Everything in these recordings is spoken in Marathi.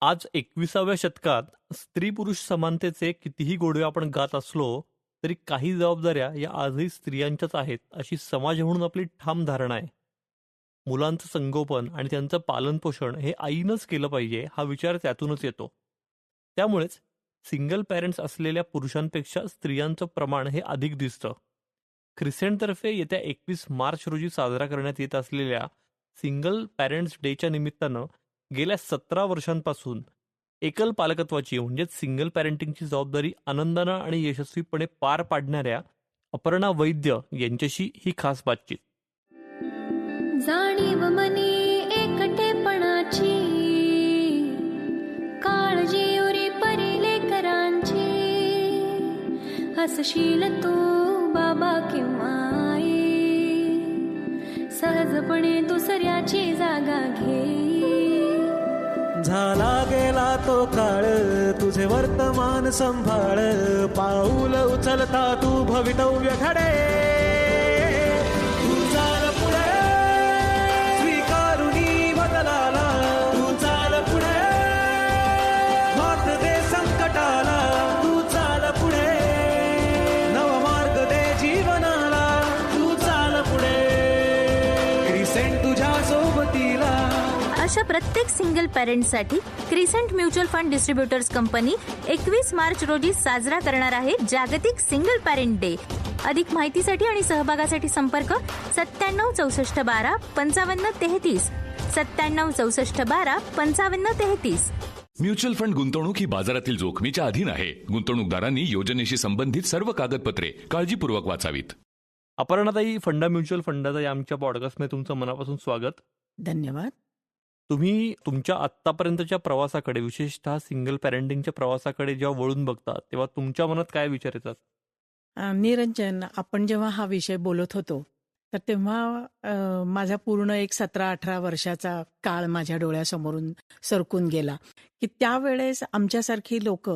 आज एकविसाव्या शतकात स्त्री पुरुष समानतेचे कितीही गोडवे आपण गात असलो तरी काही जबाबदाऱ्या या आजही स्त्रियांच्याच आहेत अशी समाज म्हणून आपली ठाम धारणा आहे. मुलांचं संगोपन आणि त्यांचं पालनपोषण हे आईनंच केलं पाहिजे हा विचार त्यातूनच येतो. त्यामुळेच सिंगल पॅरेंट्स असलेल्या पुरुषांपेक्षा स्त्रियांचं प्रमाण हे अधिक दिसतं. ख्रिसेंटतर्फे येत्या एकवीस मार्च रोजी साजरा करण्यात येत असलेल्या सिंगल पॅरेंट्स डेच्या निमित्तानं गेल्या सतरा वर्षांपासून एकल पालकत्वाची म्हणजेच सिंगल पॅरेंटिंगची जबाबदारी आनंदानं आणि यशस्वीपणे पार पाडणाऱ्या अपर्णा वैद्य यांच्याशी ही खास बातचीत. जाणीव मनी एकटेपणाची काळजी उरी परिलेकरांची हसशील तू बाबा किंवा आई सहजपणे दुसऱ्याची जागा घे. झाला गेला तो काळ तुझे वर्तमान संभाळ. पाऊल उचलता तू भवितव्य घडे. प्रत्येक single पॅरेंटसाठी Crescent mutual fund distributors company एकवीस मार्च रोजी साजरा करणार आहे जागतिक सिंगल पॅरेंट डे अधिक माहितीसाठी आणि सहभागासाठी संपर्क सत्त्याण्णव चौसष्ट बारा पंचावन्न तेहतीस. सत्त्याण्णव चौसष्ट बारा पंचावन्न तेहतीस. म्युच्युअल फंड गुंतवणूक ही बाजारातील जोखमीच्या अधीन आहे. गुंतवणूकदारांनी योजनेशी संबंधित सर्व कागदपत्रे काळजीपूर्वक वाचावीत. अपर्णाताई फंडा म्युच्युअल फंडाचा या आमच्या पॉडकास्टमध्ये तुमचं मनापासून स्वागत. धन्यवाद. तुम्ही तुमच्या आत्तापर्यंतच्या प्रवासाकडे विशेषतः सिंगल पॅरेंटिंगच्या प्रवासाकडे जेव्हा वळून बघता तेव्हा तुमच्या मनात काय विचार येतात? निरंजन आपण जेव्हा हा विषय बोलत होतो तर तेव्हा माझा पूर्ण एक सतरा अठरा वर्षाचा काळ माझ्या डोळ्यासमोरून सरकून गेला की त्यावेळेस आमच्यासारखी लोक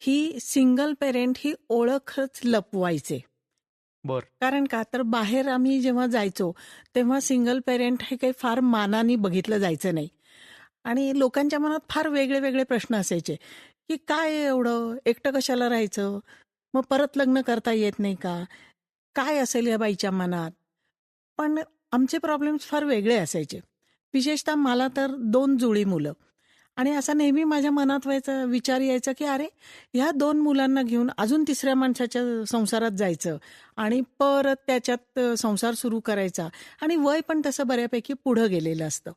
ही सिंगल पेरेंट ही ओळखच लपवायचे. बर. कारण का? तर बाहेर आम्ही जेव्हा जायचो तेव्हा सिंगल पेरेंट हे काही फार मानाने बघितलं जायचं नाही. आणि लोकांच्या मनात फार वेगळे वेगळे प्रश्न असायचे की काय एवढं? एकटं कशाला राहायचं? मग परत लग्न करता येत नाही का? काय असेल या बाईच्या मनात? पण आमचे प्रॉब्लेम्स फार वेगळे असायचे. विशेषतः मला तर दोन जुळी मुलं. आणि असा नेहमी माझ्या मनात व्हायचा विचार यायचा की अरे ह्या दोन मुलांना घेऊन अजून तिसऱ्या माणसाच्या संसारात जायचं आणि परत त्याच्यात संसार सुरू करायचा. आणि वय पण तसं बऱ्यापैकी पुढं गेलेलं असतं.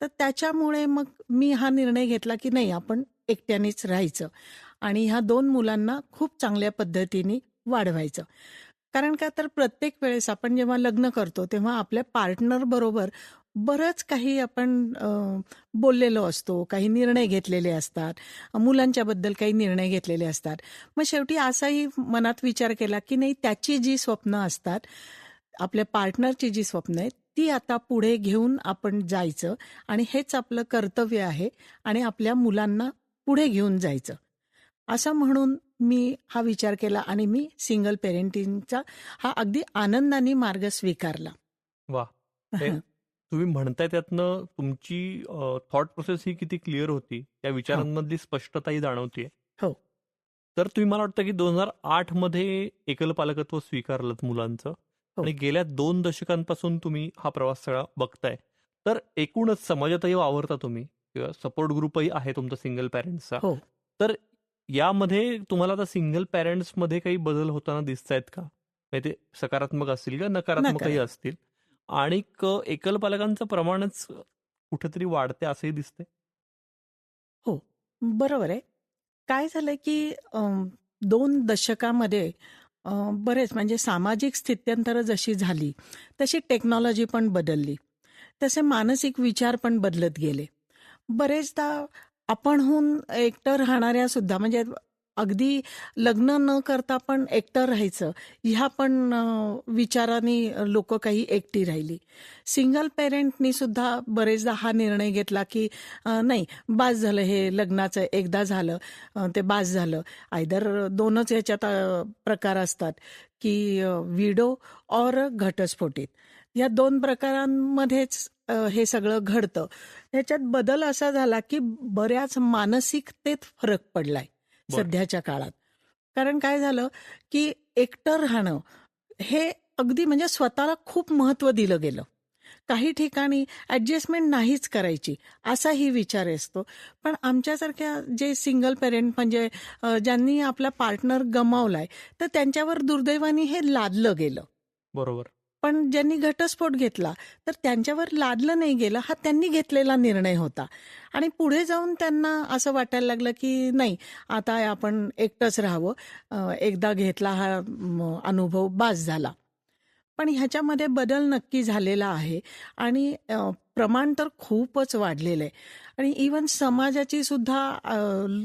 तर त्याच्यामुळे मग मी हा निर्णय घेतला की नाही आपण एकट्यानेच राहायचं आणि ह्या दोन मुलांना खूप चांगल्या पद्धतीने वाढवायचं. कारण का तर प्रत्येक वेळेस आपण जेव्हा लग्न करतो तेव्हा आपल्या पार्टनर बरोबर बरंच काही आपण बोललेलो असतो काही निर्णय घेतलेले असतात मुलांच्याबद्दल काही निर्णय घेतलेले असतात. मग शेवटी असाही मनात विचार केला की नाही त्याची जी स्वप्न असतात आपल्या पार्टनरची जी स्वप्न आहेत ती आता पुढे घेऊन आपण जायचं आणि हेच आपलं कर्तव्य आहे आणि आपल्या मुलांना पुढे घेऊन जायचं. असं म्हणून मी हा विचार केला आणि मी सिंगल पेरेंटिंगचा हा अगदी आनंदाने मार्ग स्वीकारला. वा तुम्ही म्हणताय त्यातनं तुमची थॉट प्रोसेस ही किती क्लिअर होती त्या विचारांमधली स्पष्टताही जाणवतीये. हो. तर तुम्ही मला वाटतं की दोन हजार आठमध्ये एकल पालकत्व स्वीकारलं मुलांचं हो. आणि गेल्या दोन दशकांपासून तुम्ही हा प्रवास सगळा बघताय. तर एकूणच समाजातही वावरता तुम्ही किंवा सपोर्ट ग्रुपही आहे तुमचा सिंगल पॅरेंट्सचा हो. तर यामध्ये तुम्हाला आता सिंगल पॅरेंट्समध्ये काही बदल होताना दिसत आहेत का? म्हणजे ते सकारात्मक असतील का नकारात्मकही नकारात्मक. असतील. आणि एकल पालकांचं प्रमाणच कुठेतरी वाढते असंही दिसते हो. बरोबर आहे. काय झालंय की दोन दशकामध्ये बरेच म्हणजे सामाजिक स्थित्यंतरं जशी झाली तशी टेक्नॉलॉजी पण बदलली. तसे मानसिक विचार पण बदलत गेले. बरेचदा आपणहून एकटं राहणाऱ्या सुद्धा म्हणजे अगदी लग्न न करता पण एकटं राहायचं. ह्या पण विचाराने लोक काही एकटी राहिली. सिंगल पेरेंटनी सुद्धा बरेचदा हा निर्णय घेतला की नाही बास झालं हे लग्नाचं एकदा झालं ते बास झालं. आयदर दोनच याच्यात प्रकार असतात की विडो और घटस्फोटित. या दोन प्रकारांमध्येच हे सगळं घडतं. ह्याच्यात बदल असा झाला की बऱ्याच मानसिकतेत फरक पडलाय. सध्याच्या काळात. कारण काय झालं की एकटं राहणं हे अगदी म्हणजे स्वतःला खूप महत्त्व दिलं गेलं. काही ठिकाणी ऍडजस्टमेंट नाहीच करायची असाही विचार असतो. पण आमच्यासारख्या जे सिंगल पेरेंट म्हणजे ज्यांनी आपला पार्टनर गमावलाय तर त्यांच्यावर दुर्दैवाने हे लादलं गेलं. बरोबर. पण ज्यांनी घटस्फोट घेतला तर त्यांच्यावर लादलं नाही गेलं हा त्यांनी घेतलेला निर्णय होता. आणि पुढे जाऊन त्यांना असं वाटायला लागलं की नाही आता आपण एकटंच राहावं. एकदा घेतला हा अनुभव बास झाला. पण ह्याच्यामध्ये बदल नक्की झालेला आहे. आणि प्रमाण तर खूपच वाढलेलं आहे. आणि इवन समाजाची सुद्धा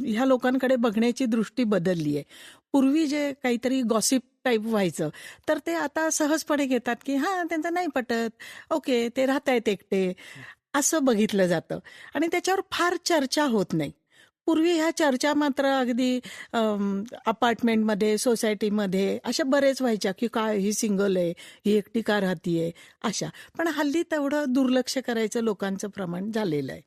ह्या लोकांकडे बघण्याची दृष्टी बदलली आहे. पूर्वी जे काहीतरी गॉसिप टाईप व्हायचं तर ते आता सहजपणे घेतात की हां त्यांचं नाही पटत. ओके ते राहत आहेत एकटे. असं बघितलं जातं. आणि त्याच्यावर फार चर्चा होत नाही. पूर्वी ह्या चर्चा मात्र अगदी अपार्टमेंटमध्ये सोसायटीमध्ये अशा बरेच व्हायच्या की काय ही सिंगल आहे ही एकटी का राहतीये? अशा. पण हल्ली तेवढं दुर्लक्ष करायचं लोकांचं प्रमाण झालेलं आहे.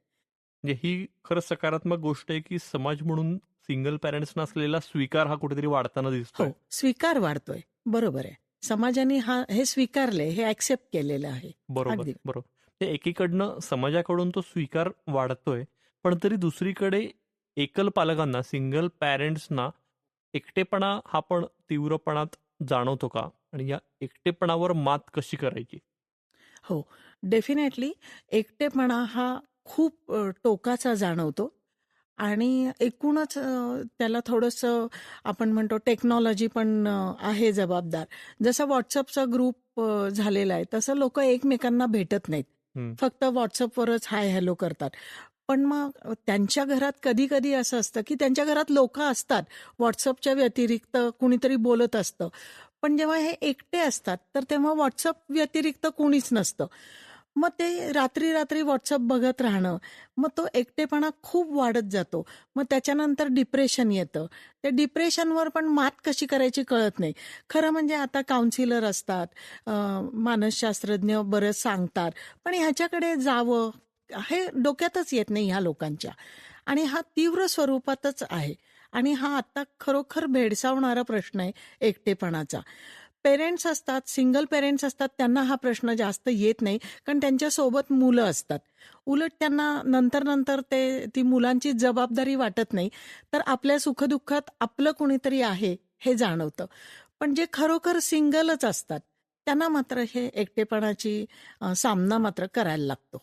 म्हणजे ही खरं सकारात्मक गोष्ट आहे की समाज म्हणून सिंगल पॅरेंट्सना असलेला स्वीकार हा कुठेतरी वाढताना हो दिसतोय स्वीकार वाढतोय. बरोबर आहे. समाजाने हा हे स्वीकारले हे ऍक्सेप्ट केलेलं आहे. बरोबर. बरोबर. एकीकडनं समाजाकडून तो स्वीकार वाढतोय पण तरी दुसरीकडे एकल पालकांना सिंगल पॅरेंट्सना एकटेपणा हा पण तीव्रपणात जाणवतो का? आणि या एकटेपणावर मात कशी करायची? हो डेफिनेटली एकटेपणा हा खूप टोकाचा जाणवतो. आणि एकूणच त्याला थोडंसं आपण म्हणतो टेक्नॉलॉजी पण आहे जबाबदार. जसं व्हॉट्सअपचा ग्रुप झालेला आहे तसं लोक एकमेकांना भेटत नाहीत. फक्त व्हॉट्सअपवरच हाय हॅलो करतात. पण मग त्यांच्या घरात कधी कधी असं असतं की त्यांच्या घरात लोक असतात. व्हॉट्सअपच्या व्यतिरिक्त कुणीतरी बोलत असतं. पण जेव्हा हे एकटे असतात तर तेव्हा व्हॉट्सअप व्यतिरिक्त कुणीच नसतं. मग ते रात्री रात्री व्हॉट्सअप बघत राहणं मग तो एकटेपणा खूप वाढत जातो. मग त्याच्यानंतर डिप्रेशन येतं. त्या डिप्रेशनवर पण मात कशी करायची कळत नाही. खरं म्हणजे आता काउन्सिलर असतात मानसशास्त्रज्ञ बरंच सांगतात पण ह्याच्याकडे जावं हे डोक्यातच येत नाही ह्या लोकांच्या. आणि हा तीव्र स्वरूपातच आहे. आणि हा आता खरोखर भेडसावणारा प्रश्न आहे एकटेपणाचा. पेरेंट्स असतात सिंगल पेरेंट्स असतात त्यांना हा प्रश्न जास्त येत नाही कारण त्यांच्यासोबत मुलं असतात. उलट त्यांना नंतर नंतर ते ती मुलांची जबाबदारी वाटत नाही. तर आपल्या सुखदुःखात आपलं कुणीतरी आहे हे जाणवतं. पण जे खरोखर सिंगलच असतात त्यांना मात्र हे एकटेपणाची सामना मात्र करायला लागतो.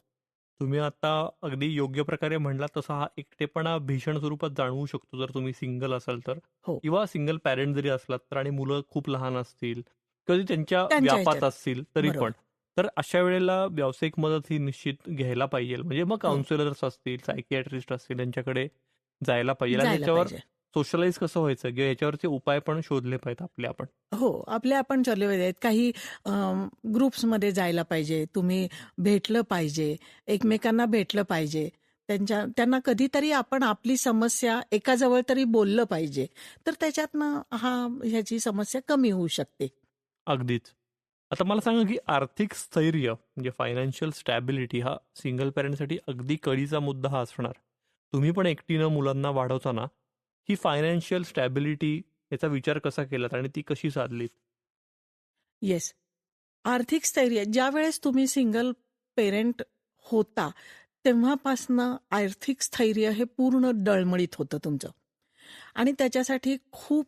तुम्ही आता अगदी योग्य प्रकारे म्हणला तसा हा एकटेपणा भीषण स्वरूपात जाणवू शकतो जर तुम्ही सिंगल असाल तर हो. किंवा सिंगल पॅरेंट जरी असलात तर आणि मुलं खूप लहान असतील कधी त्यांच्या त्यांच्या व्यापात ह्याच्यात. असतील तरी बरोबर. पण तर अशा वेळेला व्यावसायिक मदत ही निश्चित घ्यायला पाहिजे म्हणजे मग हो. काउन्सिलर्स असतील सायकियाट्रिस्ट असतील यांच्याकडे जायला पाहिजे आणि जायला याच्यावर पाहिजे सोशलाइज कसं व्हायचं? किंवा याच्यावरचे उपाय पण शोधले पाहिजेत आपले आपण. हो आपले आपण चालले आहेत. काही ग्रुप्समध्ये जायला पाहिजे. तुम्ही भेटलं पाहिजे. एकमेकांना भेटलं पाहिजे. त्यांच्या त्यांना कधीतरी आपण आपली समस्या एकाजवळ तरी बोललं पाहिजे. तर त्याच्यातनं हा ह्याची समस्या कमी होऊ शकते. अगदीच. आता मला सांगा की आर्थिक स्थैर्य म्हणजे फायनान्शियल स्टॅबिलिटी हा सिंगल पॅरेंटसाठी अगदी कळीचा मुद्दा हा असणार. तुम्ही पण एकटीनं मुलांना वाढवताना ही फायनान्शियल स्टॅबिलिटी याचा विचार कसा केलात आणि ती कशी साधलीत? येस आर्थिक स्थैर्य. ज्या वेळेस तुम्ही सिंगल पेरेंट होता तेव्हापासनं आर्थिक स्थैर्य हे पूर्ण डळमळीत होतं तुमचं. आणि त्याच्यासाठी खूप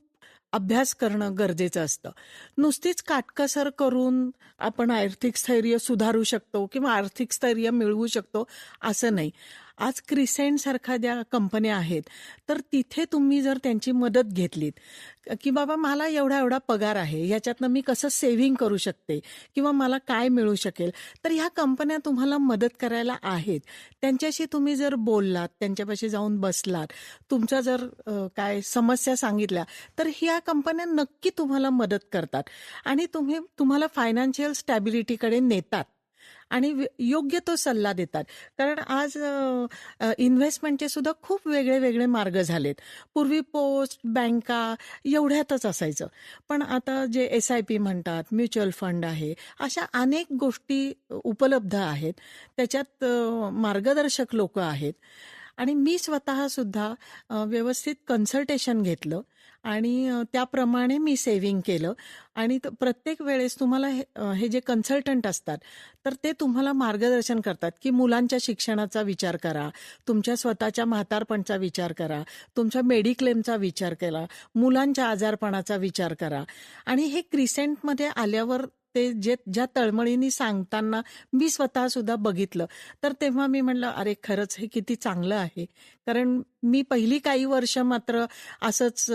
अभ्यास करणं गरजेचं असतं. नुसतीच काटकसर करून आपण आर्थिक स्थैर्य सुधारू शकतो किंवा आर्थिक स्थैर्य मिळवू शकतो असं नाही. आज क्रिसेंट सारख्या ज्या कंपन्या आहेत तर तिथे तुम्ही जर त्यांची मदत घेतलीत की बाबा मला एवढा एवढा पगार आहे याच्यातनं मी कसं सेव्हिंग करू शकते किंवा मला काय मिळू शकेल तर ह्या कंपन्या तुम्हाला मदत करायला आहेत. त्यांच्याशी तुम्ही जर बोललात त्यांच्यापाशी जाऊन बसलात तुमच्या जर काय समस्या सांगितल्या तर ह्या कंपन्या नक्की तुम्हाला मदत करतात. आणि तुम्ही तुम्हाला फायनान्शियल स्टॅबिलिटीकडे नेतात. आणि योग्य तो सल्ला देतात. कारण आज इन्व्हेस्टमेंटचे सुद्धा खूप वेगळे वेगळे मार्ग झालेत. पूर्वी पोस्ट बँका एवढ्यातच असायचं. पण आता जे एस आय पी म्हणतात म्युच्युअल फंड आहे अशा अनेक गोष्टी उपलब्ध आहेत. त्याच्यात मार्गदर्शक लोक आहेत. आणि मी स्वतः सुद्धा व्यवस्थित कन्सल्टेशन घेतलं. आणि त्याप्रमाणे मी सेव्हिंग केलं. आणि प्रत्येक वेळेस तुम्हाला हे हे जे कन्सल्टंट असतात तर ते तुम्हाला मार्गदर्शन करतात की मुलांच्या शिक्षणाचा विचार करा तुमच्या स्वतःच्या म्हातारपणचा विचार करा तुमच्या मेडिक्लेमचा विचार केला मुलांच्या आजारपणाचा विचार करा. आणि हे क्रिसेंटमध्ये आल्यावर ते जे ज्या तळमळीने सांगताना मी स्वतः सुद्धा बघितलं. तर तेव्हा मी म्हणलं अरे खरंच हे किती चांगलं आहे. कारण मी पहिली काही वर्ष मात्र असंच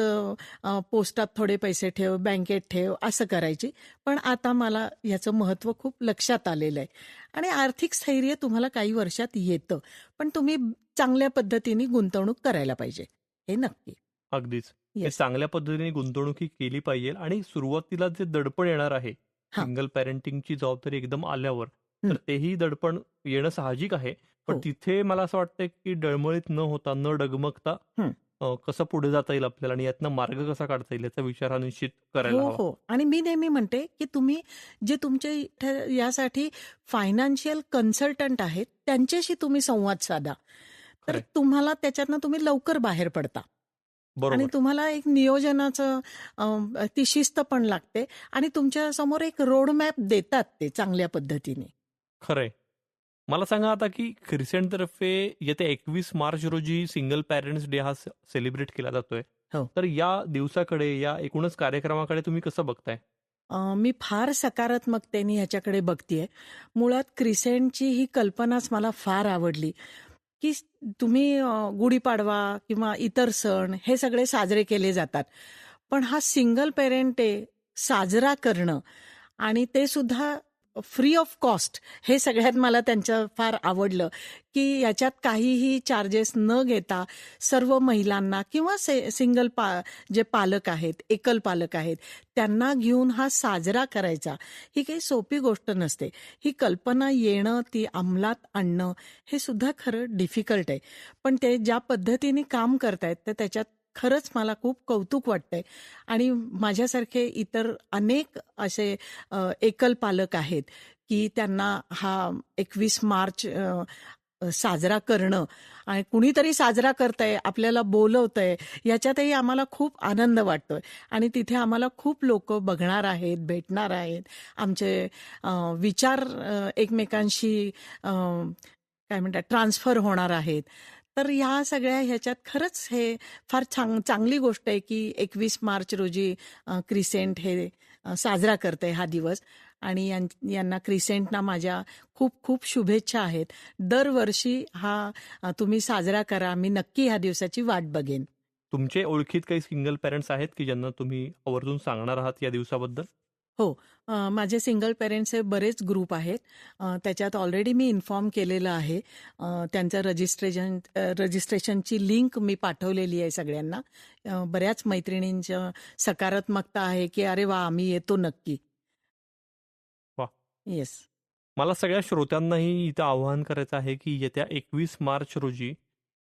पोस्टात थोडे पैसे ठेव बँकेत ठेव असं करायची. पण आता मला याचं महत्त्व खूप लक्षात आलेलं आहे. आणि आर्थिक स्थैर्य तुम्हाला काही वर्षात येतं. पण तुम्ही चांगल्या पद्धतीने गुंतवणूक करायला पाहिजे. हे नक्की. अगदीच. हे. चांगल्या पद्धतीने गुंतवणूक ही केली पाहिजे. आणि सुरुवातीला जे दडपण येणार आहे हा. सिंगल पॅरेंटिंगची जबाबदारी एकदम आल्यावर तर हं. तेही दडपण येणं साहजिक आहे पण हो. तिथे मला असं वाटतं की डळमळीत न होता न डगमगता हं. अ, कसं पुढे जाता येईल आपल्याला आणि यातनं मार्ग कसा काढता येईल याचा विचार हा निश्चित करायला हो हवा हो आणि मी नेहमी म्हणते की तुम्ही जे तुमचे इथे यासाठी फायनान्शियल कन्सल्टंट आहेत त्यांच्याशी तुम्ही संवाद साधा तर खरंय. तुम्हाला त्याच्यातनं तुम्ही लवकर बाहेर पडता आणि तुम्हाला एक नियोजनाचं ती शिस्त पण लागते आणि तुमच्यासमोर एक रोडमॅप देतात ते चांगल्या पद्धतीने. खरंय. मला सांगा आता की क्रिसेंट तर्फे येत्या एकवीस मार्च रोजी सिंगल पॅरेंट्स डे हा सेलिब्रेट केला जातोय. हो. तर या दिवसाकडे या एकूणच कार्यक्रमाकडे तुम्ही कसं बघताय? मी फार सकारात्मकतेने ह्याच्याकडे बघतीये. मुळात क्रिसेंटची ही कल्पनाच मला फार आवडली. की तुम्ही गुढीपाडवा किंवा इतर सण हे सगळे साजरे केले जातात. पण हा सिंगल पेरेंट डे साजरा करणं आणि ते सुद्धा फ्री ऑफ कॉस्ट हे सगळ्यात मला त्यांचं फार आवडलं की याच्यात काहीही चार्जेस न घेता सर्व महिलांना किंवा से सिंगल पा जे पालक आहेत एकल पालक आहेत त्यांना घेऊन हा साजरा करायचा ही काही सोपी गोष्ट नसते. ही कल्पना येणं ती अंमलात आणणं हे सुद्धा खरं डिफिकल्ट आहे. पण ते ज्या पद्धतीने काम करतायत तर त्याच्यात खरंच मला खूप कौतुक वाटतंय. आणि माझ्यासारखे इतर अनेक असे एकल पालक आहेत की त्यांना हा एकवीस मार्च साजरा करणं आणि कुणीतरी साजरा करतंय आपल्याला बोलवतंय याच्यातही आम्हाला खूप आनंद वाटतोय. आणि तिथे आम्हाला खूप लोक बघणार आहेत भेटणार आहेत. आमचे विचार एकमेकांशी काय म्हणतात ट्रान्सफर होणार आहेत. तर ह्या सगळ्या ह्याच्यात खरंच हे फार चांग चांगली गोष्ट आहे की एकवीस मार्च रोजी क्रिसेंट हे साजरा करते हा दिवस. आणि यां- यांना क्रिसेंटना माझ्या खूप खूप शुभेच्छा आहेत. दरवर्षी हा तुम्ही साजरा करा. मी नक्की ह्या दिवसाची वाट बघेन. तुमचे ओळखीत काही सिंगल पेरेंट्स आहेत की ज्यांना तुम्ही आवर्जून सांगणार आहात या दिवसाबद्दल? हो. अ, माझे सिंगल पेरेंट्सचे बरेच ग्रुप आहेत. अ, त्याच्यात ऑलरेडी मी इन्फॉर्म केलेलं आहे. अ, त्यांचं रजिस्ट्रेशन अ, रजिस्ट्रेशनची लिंक मी पाठवलेली आहे सगळ्यांना. अ, बऱ्याच मैत्रिणींचं सकारात्मकता आहे की अरे वा आम्ही येतो नक्की. वा. येस मला सगळ्या श्रोत्यांनाही इथं आवाहन करायचं आहे की येत्या एकवीस मार्च रोजी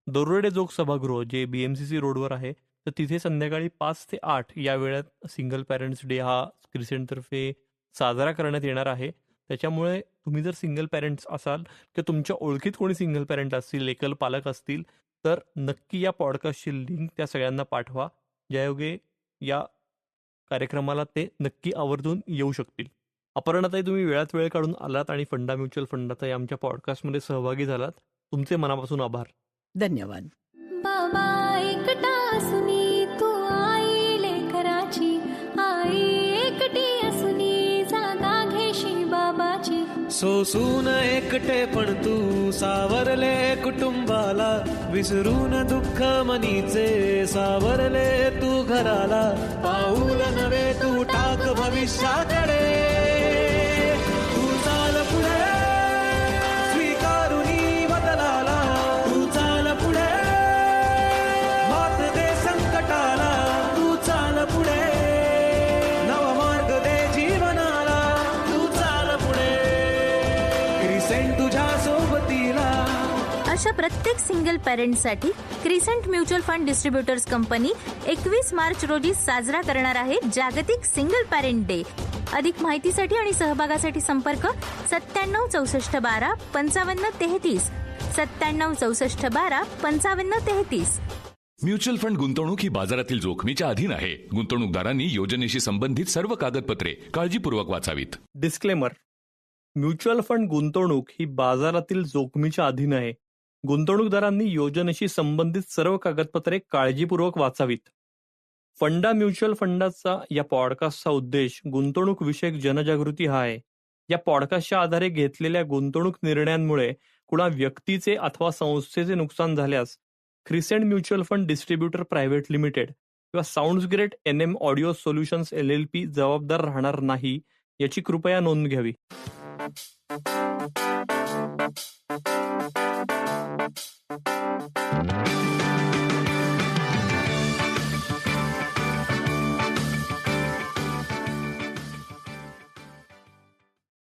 दरोडे जोग सभागृह जे बीएमसीसी रोडवर आहे तर तिथे संध्याकाळी पाच ते आठ या वेळात सिंगल पॅरेंट्स डे हा क्रिसेंटतर्फे साजरा करण्यात येणार आहे. त्याच्यामुळे तुम्ही जर सिंगल पॅरेंट्स असाल किंवा तुमच्या ओळखीत कोणी सिंगल पॅरेंट असतील एकल पालक असतील तर नक्की या पॉडकास्टची लिंक त्या सगळ्यांना पाठवा. ज्यायोगे या कार्यक्रमाला ते नक्की आवर्जून येऊ शकतील. अपर्णाताई तुम्ही वेळात वेळ काढून आलात आणि फंडा म्युच्युअल फंडाचा या आमच्या पॉडकास्टमध्ये सहभागी झालात. तुमचे मनापासून आभार. धन्यवाद. सोसून एकटे पण तू सावरले कुटुंबाला. विसरून दुःख मनीचे सावरले तू घराला. पाऊल नवे तू टाक भविष्याकडे. प्रत्येक single पॅरेंटसाठी Crescent mutual fund distributors company एकवीस मार्च रोजी साजरा करणार आहे जागतिक सिंगल पॅरेंट डे अधिक माहितीसाठी आणि सहभागासाठी संपर्क सत्त्याण्णव चौसष्ट बारा पंचावन्न तेहतीस. सत्त्याण्णव चौसष्ट बारा पंचावन्न तेहतीस. म्युच्युअल फंड गुंतवणूक ही बाजारातील जोखमीच्या अधीन आहे. गुंतवणूकदारांनी योजनेशी संबंधित सर्व कागदपत्रे काळजीपूर्वक वाचावीत. डिस्क्लेमर म्युच्युअल फंड गुंतवणूक ही बाजारातील जोखमीच्या अधीन आहे. गुंतवणूकदारांनी योजनेशी संबंधित सर्व कागदपत्रे काळजीपूर्वक वाचावीत. फंडा म्युच्युअल फंडाचा या पॉडकास्टचा उद्देश गुंतवणूक विषयक जनजागृती हा आहे. या पॉडकास्टच्या आधारे घेतलेल्या गुंतवणूक निर्णयांमुळे कुणा व्यक्तीचे अथवा संस्थेचे नुकसान झाल्यास Crescent mutual fund distributor private limited किंवा sounds great N M audio solutions L L P जबाबदार राहणार नाही याची कृपया नोंद घ्यावी. Thank you.